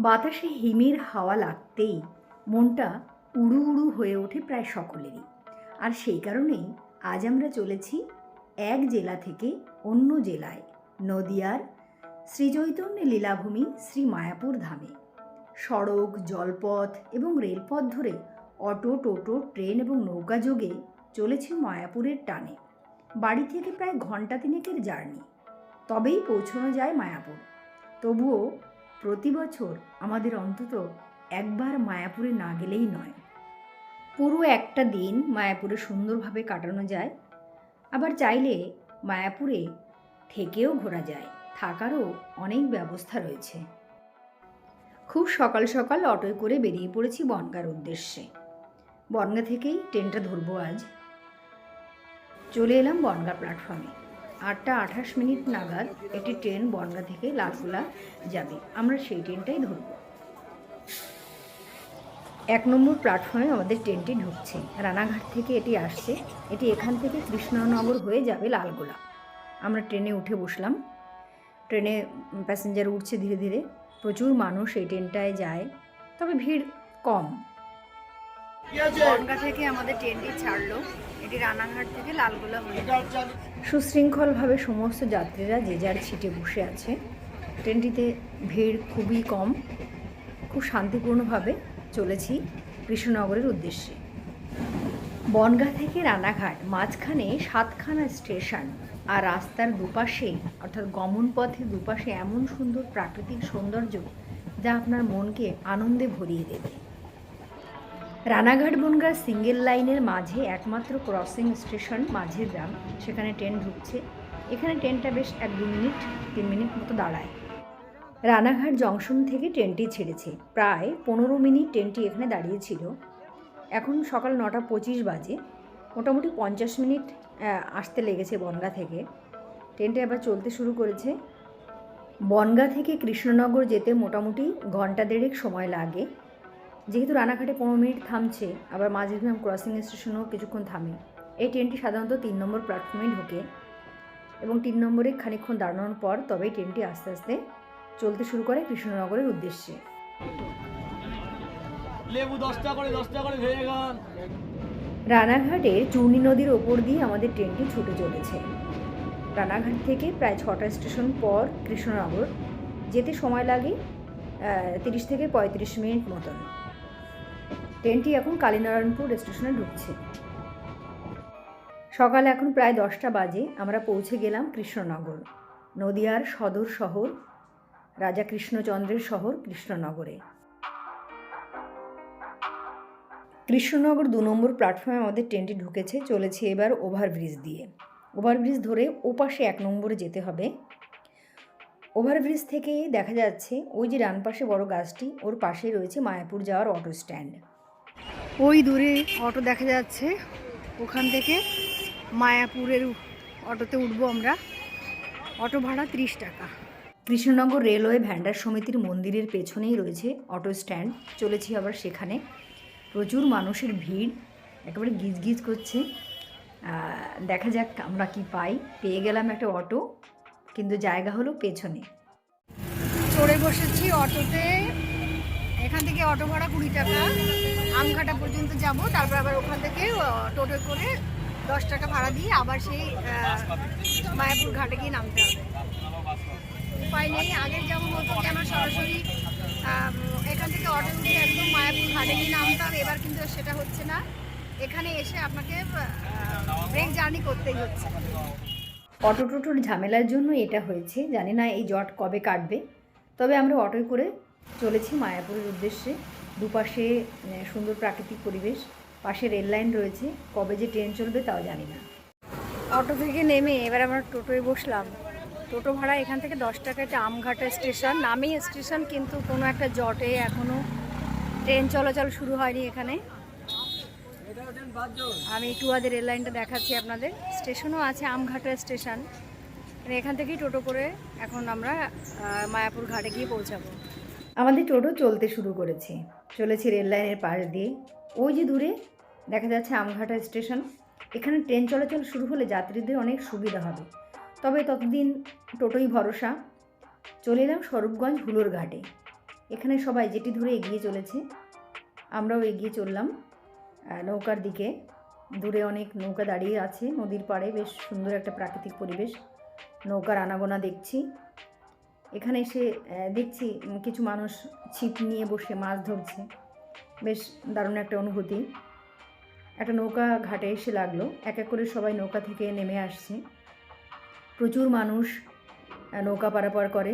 বাতাসে হিমের হাওয়া লাগতেই মনটা উড়ু উড়ু হয়ে ওঠে প্রায় সকলেরই। আর সেই কারণেই আজ আমরা চলেছি এক জেলা থেকে অন্য জেলায়, নদিয়ার শ্রীচৈতন্য লীলাভূমি শ্রী মায়াপুর ধামে। সড়ক, জলপথ এবং রেলপথ ধরে অটো, টোটো, ট্রেন এবং নৌকা যোগে চলেছে মায়াপুরের টানে। বাড়ি থেকে প্রায় ঘণ্টা তিনেকের জার্নি। তবেই পৌঁছানো যায় মায়াপুর। তবুও প্রতি বছর আমাদের অন্তত একবার মায়াপুরে না গেলেই নয়। পুরো একটা দিন মায়াপুরে সুন্দরভাবে কাটানো যায়, আবার চাইলে মায়াপুরে থেকেও ঘোরা যায়, থাকারও অনেক ব্যবস্থা রয়েছে। খুব সকাল সকাল অটোয় করে বেরিয়ে পড়েছি বনগার উদ্দেশ্যে। বনগা থেকেই ট্রেনটা ধরবো আজ। চলে এলাম বনগা প্ল্যাটফর্মে আটটা আঠাশ মিনিট নাগাদ একটি ট্রেন বনগা থেকে লালগোলা যাবে। আমরা সেই ট্রেনটাই ধরব। এক নম্বর প্ল্যাটফর্মে আমাদের ট্রেনটি ঢুকছে। রানাঘাট থেকে এটি আসছে। এটি এখান থেকে কৃষ্ণনগর হয়ে যাবে লালগোলা। আমরা ট্রেনে উঠে বসলাম। ট্রেনে প্যাসেঞ্জার উঠছে ধীরে ধীরে। প্রচুর মানুষ এই ট্রেনটায় যায়। তবে ভিড় কম। বনগা থেকে আমাদের ট্রেনটি ছাড়লো। এটি রানাঘাট থেকে লালগোলা সুশৃঙ্খলভাবে সমস্ত যাত্রীরা যে যার ছিটে বসে আছে। ট্রেনটিতে ভিড় খুবই কম। খুব শান্তিপূর্ণভাবে চলেছি কৃষ্ণনগরের উদ্দেশ্যে। বনগাঁ থেকে রানাঘাট, মাঝখানে সাতখানা স্টেশন আর রাস্তার দুপাশে, অর্থাৎ গমন পথে দুপাশে এমন সুন্দর প্রাকৃতিক সৌন্দর্য যা আপনার মনকে আনন্দে ভরিয়ে দেবে। রানাঘাট বনগাঁ সিঙ্গেল লাইনের মাঝে একমাত্র ক্রসিং স্টেশন মাঝের গ্রাম, সেখানে ট্রেন ঢুকছে। এখানে ট্রেনটা বেশ এক দু মিনিট, তিন মিনিট মতো দাঁড়ায়। রানাঘাট জংশন থেকে ট্রেনটি ছেড়েছে। প্রায় পনেরো মিনিট ট্রেনটি এখানে দাঁড়িয়েছিল। এখন সকাল নটা পঁচিশ বাজে। মোটামুটি পঞ্চাশ মিনিট আসতে লেগেছে বনগা থেকে। ট্রেনটা এবার চলতে শুরু করেছে। বনগা থেকে কৃষ্ণনগর যেতে মোটামুটি ঘণ্টা দেড়েক সময় লাগে। যেহেতু রানাঘাটে পনেরো মিনিট থামছে আবার মাঝেরগ্রাম ক্রসিং স্টেশনেও কিছুক্ষণ থামে। এই ট্রেনটি সাধারণত তিন নম্বর প্ল্যাটফর্মে ঢোকে এবং তিন নম্বরে খানিকক্ষণ দাঁড়ানোর পর তবেই ট্রেনটি আস্তে আস্তে চলতে শুরু করে কৃষ্ণনগরের উদ্দেশ্যে। লেবু দশটা করে করে ভেঙে রানাঘাটের চূর্ণী নদীর ওপর দিয়ে আমাদের ট্রেনটি ছুটে চলেছে। রানাঘাট থেকে প্রায় ছটা স্টেশন পর কৃষ্ণনগর। যেতে সময় লাগে তিরিশ থেকে পঁয়ত্রিশ মিনিট মতন। ট্রেনটি এখন কালীনারায়ণপুর স্টেশনে ঢুকছে। সকাল এখন প্রায় দশটা বাজে, আমরা পৌঁছে গেলাম কৃষ্ণনগর। নদিয়ার সদর শহর, রাজা কৃষ্ণচন্দ্রের শহর কৃষ্ণনগরে। কৃষ্ণনগর দু নম্বর প্ল্যাটফর্মে আমাদের ট্রেনটি ঢুকেছে, চলেছে এবার ওভারব্রিজ দিয়ে। ওভারব্রিজ ধরে ওপাশে এক নম্বরে যেতে হবে। ওভারব্রিজ থেকে দেখা যাচ্ছে, ওই যে ডান পাশে বড় গাছটি, ওর পাশেই রয়েছে মায়াপুর যাওয়ার অটো স্ট্যান্ড। ওই দূরে অটো দেখা যাচ্ছে। ওখান থেকে মায়াপুরের অটোতে উঠবো আমরা। অটো ভাড়া ত্রিশ টাকা। কৃষ্ণনগর রেলওয়ে ভ্যান্ডার সমিতির মন্দিরের পেছনেই রয়েছে অটো স্ট্যান্ড। চলেছি আবার সেখানে। প্রচুর মানুষের ভিড় একেবারে গিজগিজ করছে। দেখা যাক আমরা কি পাই। পেয়ে গেলাম একটা অটো কিন্তু জায়গা হলো পেছনে। চড়ে বসেছি অটোতে। এখান থেকে অটো ভাড়া কুড়ি টাকা। আমঘাটা পর্যন্ত যাব, তারপর আবার ওখান থেকে টোটো করে দশ টাকা ভাড়া দিয়ে আবার সেই মায়াপুর ঘাটে গিয়ে নামতে হবে। উপায় নেই আগের যেমন হতো যেন সরাসরি এখান থেকে অটো উঠে একদম মায়াপুর ঘাটে গিয়ে নামতাম, এবার কিন্তু সেটা হচ্ছে না। এখানে এসে আপনাকে ব্রেক জার্নি করতেই হচ্ছে। অটো টোটোর ঝামেলার জন্য এটা হয়েছে, জানি না এই জট কবে কাটবে, তবে আমরা অটোয় করে চলেছি মায়াপুরের উদ্দেশ্যে। দুপাশে সুন্দর প্রাকৃতিক পরিবেশ, পাশে রেল লাইন রয়েছে, কবে যে ট্রেন চলবে তাও জানি না। অটো থেকে নেমে এবার আমরা টোটোয় বসলাম। টোটো ভাড়া এখান থেকে দশ টাকা এটা আমঘাটা স্টেশন, নামেই স্টেশন কিন্তু কোনো একটা জটে এখনও ট্রেন চলাচল শুরু হয়নি এখানে। আমি টুয়াদের রেল লাইনটা দেখাচ্ছি আপনাদের। স্টেশনও আছে, আমঘাটা স্টেশন। এখান থেকেই টোটো করে এখন আমরা মায়াপুর ঘাটে গিয়ে পৌঁছাবো। আমাদের টোটো চলতে শুরু করেছে। চলেছে রেল লাইনের পাশ দিয়ে। ওই যে দূরে দেখা যাচ্ছে আমঘাটা স্টেশন। এখানে ট্রেন চলাচল শুরু হলে যাত্রীদের অনেক সুবিধা হবে। তবে ততদিন টোটোই ভরসা। চলে এলাম স্বরূপগঞ্জ হুলোর ঘাটে। এখানে সবাই যেটি ধরে এগিয়ে চলেছে, আমরাও এগিয়ে চললাম নৌকার দিকে। দূরে অনেক নৌকা দাঁড়িয়ে আছে, নদীর পাড়ে। বেশ সুন্দর একটা প্রাকৃতিক পরিবেশ। নৌকার আনাগোনা দেখছি। এখানে এসে দেখছি কিছু মানুষ ছিপ নিয়ে বসে মাছ ধরছে। বেশ দারুণ একটা অনুভূতি। একটা নৌকা ঘাটে এসে লাগল। এক এক করে সবাই নৌকা থেকে নেমে আসছে। প্রচুর মানুষ নৌকা পারাপার করে।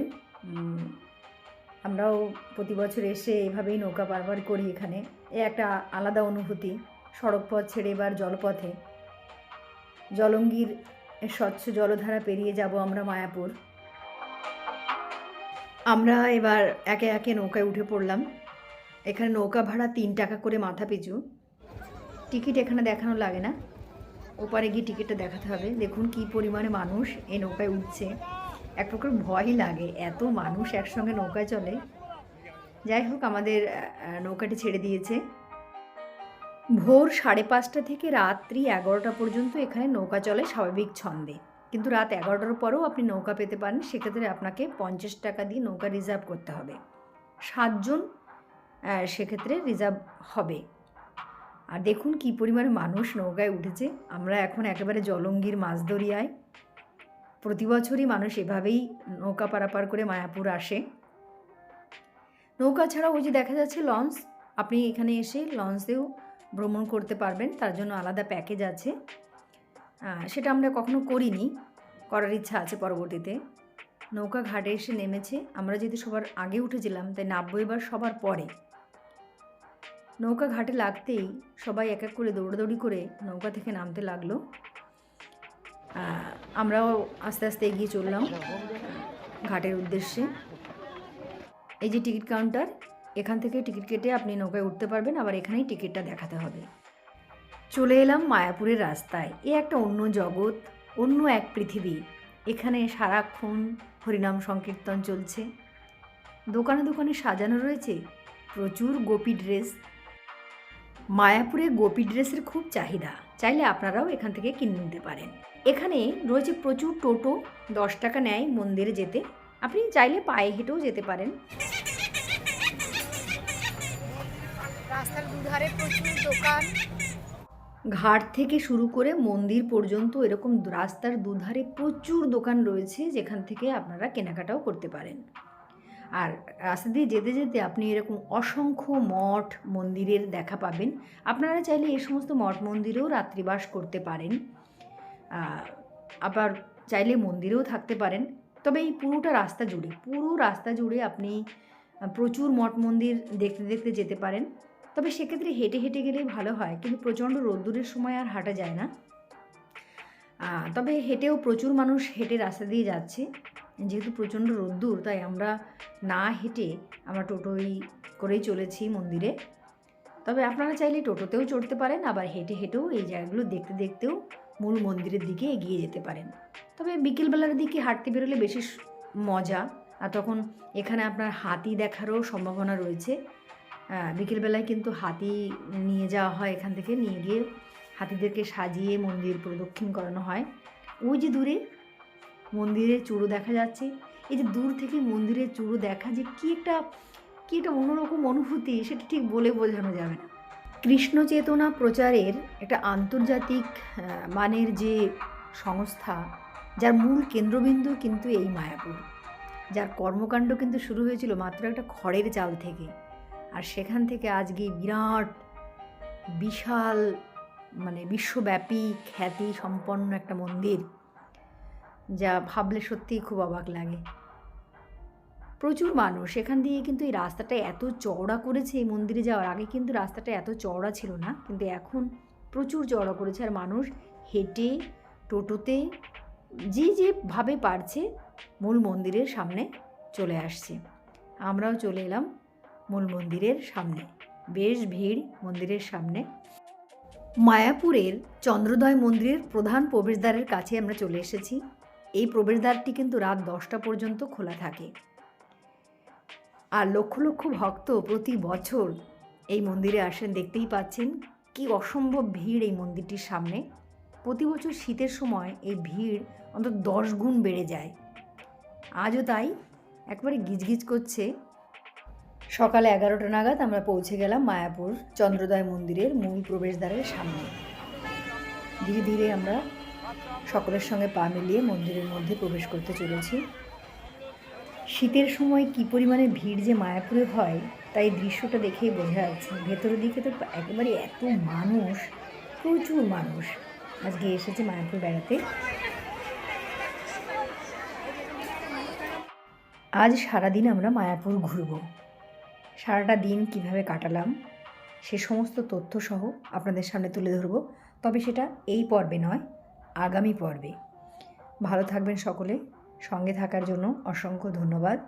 আমরাও প্রতি বছর এসে এভাবেই নৌকা পারাপার করি এখানে। এ একটা আলাদা অনুভূতি সড়ক পথ ছেড়ে এবার জলপথে। জলঙ্গির স্বচ্ছ জলধারা পেরিয়ে যাব আমরা মায়াপুর। আমরা এবার একে একে নৌকায় উঠে পড়লাম। এখানে নৌকা ভাড়া তিন টাকা করে মাথা পিছু। টিকিট এখানে দেখানো লাগে না। ওপারে গিয়ে টিকিটটা দেখাতে হবে। দেখুন কি পরিমাণে মানুষ এই নৌকায় উঠছে। এক প্রকার ভয়ই লাগে। এত মানুষ একসঙ্গে নৌকায় চলে। যাই হোক, আমাদের নৌকাটি ছেড়ে দিয়েছে। ভোর সাড়ে পাঁচটা থেকে রাত্রি এগারোটা পর্যন্ত এখানে নৌকা চলে স্বাভাবিক ছন্দে। কিন্তু রাত এগারোটার পরেও আপনি নৌকা পেতে পারেন, সেক্ষেত্রে আপনাকে পঞ্চাশ টাকা দিয়ে নৌকা রিজার্ভ করতে হবে। সাতজন সেক্ষেত্রে রিজার্ভ হবে। আর দেখুন কি পরিমাণে মানুষ নৌকায় উঠেছে। আমরা এখন একেবারে জলঙ্গির মাছদরিয়ায়। প্রতি বছরই মানুষ এভাবেই নৌকা পারাপার করে মায়াপুর আসে। নৌকা ছাড়াও ওই যে দেখা যাচ্ছে লঞ্চ, আপনি এখানে এসে লঞ্চেও ভ্রমণ করতে পারবেন। তার জন্য আলাদা প্যাকেজ আছে। সেটা আমরা কখনো করিনি। করার ইচ্ছা আছে পরবর্তীতে। নৌকা ঘাটে এসে নেমেছে। আমরা যদি সবার আগে উঠেছিলাম, তাই নাব্বই এবার সবার পরে। নৌকা ঘাটে লাগতেই সবাই এক এক করে দৌড়াদৌড়ি করে নৌকা থেকে নামতে লাগল। আমরাও আস্তে আস্তে এগিয়ে চললাম ঘাটের উদ্দেশ্যে। এই যে টিকিট কাউন্টার, এখান থেকে টিকিট কেটে আপনি নৌকায় উঠতে পারবেন, আবার এখানেই টিকিটটা দেখাতে হবে। চলে এলাম মায়াপুরের রাস্তায়। এ একটা অন্য জগৎ, অন্য এক পৃথিবী। এখানে সারাক্ষণ হরিনাম সংকীর্তন চলছে। দোকানে দোকানে সাজানো রয়েছে প্রচুর গোপী ড্রেস। মায়াপুরে গোপী ড্রেসের খুব চাহিদা। চাইলে আপনারাও এখান থেকে কিনে নিতে পারেন। এখানে রয়েছে প্রচুর টোটো, দশ টাকা নেয় মন্দিরে যেতে। আপনি চাইলে পায়ে হেঁটেও যেতে পারেন। রাস্তার দুধারে প্রচুর দোকান। ঘাট থেকে শুরু করে মন্দির পর্যন্ত এরকম রাস্তার দুধারে প্রচুর দোকান রয়েছে যেখান থেকে আপনারা কেনাকাটাও করতে পারেন। আর রাস্তা দিয়ে যেতে যেতে আপনি এরকম অসংখ্য মঠ মন্দিরের দেখা পাবেন। আপনারা চাইলে এই সমস্ত মঠ মন্দিরেও রাত্রিবাস করতে পারেন। আবার চাইলে মন্দিরেও থাকতে পারেন। তবে এই পুরোটা রাস্তা জুড়ে, পুরো রাস্তা জুড়ে আপনি প্রচুর মঠ মন্দির দেখতে দেখতে যেতে পারেন। তবে সেক্ষেত্রে হেঁটে হেঁটে গেলে ভালো হয়, কিন্তু প্রচণ্ড রোদ্দুরের সময় আর হাঁটা যায় না। তবে হেঁটেও প্রচুর মানুষ হেঁটে রাস্তা দিয়ে যাচ্ছে। যেহেতু প্রচণ্ড রোদ্দুর, তাই আমরা না হেঁটে আমরা টোটোই করেই চলেছি মন্দিরে। তবে আপনারা চাইলে টোটোতেও চড়তে পারেন, আবার হেঁটে হেঁটেও এই জায়গাগুলো দেখতে দেখতেও মূল মন্দিরের দিকে এগিয়ে যেতে পারেন। তবে বিকেলবেলার দিকে হাঁটতে বেরোলে বেশি মজা, আর তখন এখানে আপনার হাতি দেখারও সম্ভাবনা রয়েছে। বিকেলবেলায় কিন্তু হাতি নিয়ে যাওয়া হয় এখান থেকে, নিয়ে গিয়ে হাতিদেরকে সাজিয়ে মন্দির প্রদক্ষিণ করানো হয়। ওই যে দূরে মন্দিরের চূড়ো দেখা যাচ্ছে। এই যে দূর থেকে মন্দিরের চূড়ো দেখা যে কী একটা কী একটা অন্যরকম অনুভূতি, সেটা ঠিক বলে বোঝানো যাবে না। কৃষ্ণ চেতনা প্রচারের একটা আন্তর্জাতিক মানের যে সংস্থা, যার মূল কেন্দ্রবিন্দু কিন্তু এই মায়াপুর। যার কর্মকাণ্ড কিন্তু শুরু হয়েছিল মাত্র একটা খড়ের চাল থেকে। সেখান থেকে আজকে বিরাট, বিশাল মানে বিশ্বব্যাপী খ্যাতি সম্পন্ন একটা মন্দির, যা ভাবলে সত্যিই খুব অবাক লাগে। প্রচুর মানুষ এখান দিয়ে কিন্তু এই রাস্তাটা এত চওড়া করেছে, এই মন্দিরে যাওয়ার আগে কিন্তু রাস্তাটা এত চওড়া ছিল না, কিন্তু এখন প্রচুর চওড়া করেছে। আর মানুষ হেঁটে, টোটোতে, যে যেভাবে পারছে, মূল মন্দিরের সামনে চলে আসছে। আমরাও চলে এলাম মূল মন্দিরের সামনে। বেশ ভিড় মন্দিরের সামনে। মায়াপুরের চন্দ্রোদয় মন্দিরের প্রধান প্রবেশদ্বারের কাছে আমরা চলে এসেছি। এই প্রবেশদ্বারটি কিন্তু রাত দশটা পর্যন্ত খোলা থাকে। আর লক্ষ লক্ষ ভক্ত প্রতি বছর এই মন্দিরে আসেন, দেখতেই পাচ্ছেন কি অসম্ভব ভিড় এই মন্দিরটির সামনে। প্রতি বছর শীতের সময় এই ভিড় অন্তত দশ গুণ বেড়ে যায়। আজও তাই একবারে গিজগিজ করছে সকালে এগারোটা নাগাদ আমরা পৌঁছে গেলাম মায়াপুর চন্দ্রদয় মন্দিরের মূল প্রবেশদ্বারের সামনে। ধীরে ধীরে আমরা সকলের সঙ্গে পা মিলিয়ে মন্দিরের মধ্যে প্রবেশ করতে চলেছি। শীতের সময় কী পরিমাণে ভিড় যে মায়াপুরে হয়, তাই দৃশ্যটা দেখেই বোঝা যাচ্ছে। ভেতরের দিকে তো একেবারে এত মানুষ, প্রচুর মানুষ। আজকে এসেছে মায়াপুর বেড়াতে। আজ সারাদিন আমরা মায়াপুর ঘুরব। সারাটা দিন কীভাবে কাটালাম, সে সমস্ত তথ্য সহ আপনাদের সামনে তুলে ধরব। তবে সেটা এই পর্বে নয়, আগামী পর্বে। ভালো থাকবেন সকলে। সঙ্গে থাকার জন্য অসংখ্য ধন্যবাদ।